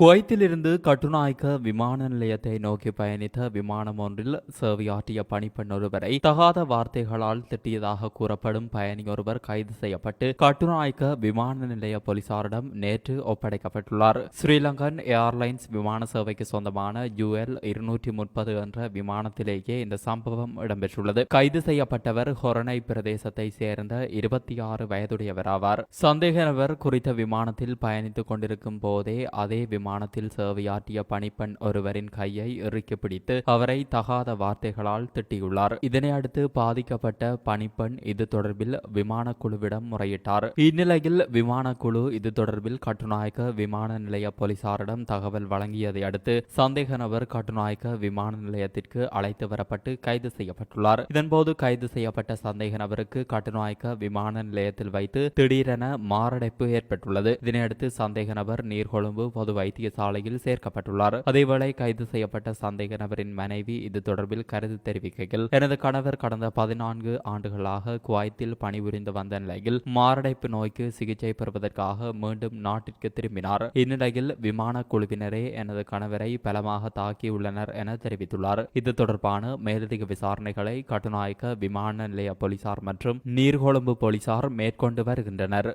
குவைத்திலிருந்து கட்டுநாயக்க விமான நிலையத்தை நோக்கி பயணித்த விமானம் ஒன்றில் சேவையாற்றிய பணிப்பெண் ஒருவரை தகாத வார்த்தைகளால் திட்டியதாக கூறப்படும் பயணி ஒருவர் கைது செய்யப்பட்டு கட்டுநாயக்க விமான நிலைய போலீசாரிடம் நேற்று ஒப்படைக்கப்பட்டுள்ளார். ஸ்ரீலங்கன் ஏர்லைன்ஸ் விமான சேவைக்கு சொந்தமான யுஎல் இருநூற்றி முப்பது என்ற விமானத்திலேயே இந்த சம்பவம் இடம்பெற்றுள்ளது. கைது செய்யப்பட்டவர் ஹொரணை பிரதேசத்தை சேர்ந்த இருபத்தி ஆறு வயதுடையவர் ஆவார் சந்தேக நபர் குறித்த விமானத்தில் பயணித்துக் கொண்டிருக்கும் போதே அதே விமானத்தில் சேவையாற்றிய பணிப்பெண் ஒருவரின் கையை இறுக்கி பிடித்து அவரை தகாத வார்த்தைகளால் திட்டியுள்ளார். இதனை அடுத்து பாதிக்கப்பட்ட பணிப்பெண் இது தொடர்பில் விமான குழுவிடம் முறையிட்டார். இந்நிலையில் விமான குழு இது தொடர்பில் கட்டுநாயக்க விமான நிலைய போலீசாரிடம் தகவல் வழங்கியதை அடுத்து சந்தேக நபர் கட்டுநாயக்க விமான நிலையத்திற்கு அழைத்து வரப்பட்டு கைது செய்யப்பட்டுள்ளார். இதன்போது கைது செய்யப்பட்ட சந்தேக நபருக்கு கட்டுநாயக்க விமான நிலையத்தில் வைத்து திடீரென மாரடைப்பு ஏற்பட்டுள்ளது. இதனையடுத்து சந்தேக நபர் நீர்கொழும்பு பொது வைத்தியசாலையில் சேர்க்கப்பட்டுள்ளார். அதேவேளை கைது செய்யப்பட்ட சந்தேக நபரின் மனைவி இது தொடர்பில் கருத்து தெரிவிக்கையில் எனது கணவர் கடந்த பதினான்கு ஆண்டுகளாக குவைத்தில் பணிபுரிந்து வந்த நிலையில் மாரடைப்பு நோய்க்கு சிகிச்சை பெறுவதற்காக மீண்டும் நாட்டிற்கு திரும்பினார். இந்நிலையில் விமான குழுவினரே எனது கணவரை பலமாக தாக்கியுள்ளனர் என தெரிவித்துள்ளார். இது தொடர்பான மேலதிக விசாரணைகளை கட்டுநாயக்க விமான நிலைய போலீசார் மற்றும் நீர்கொழும்பு போலீசார் மேற்கொண்டு வருகின்றனர்.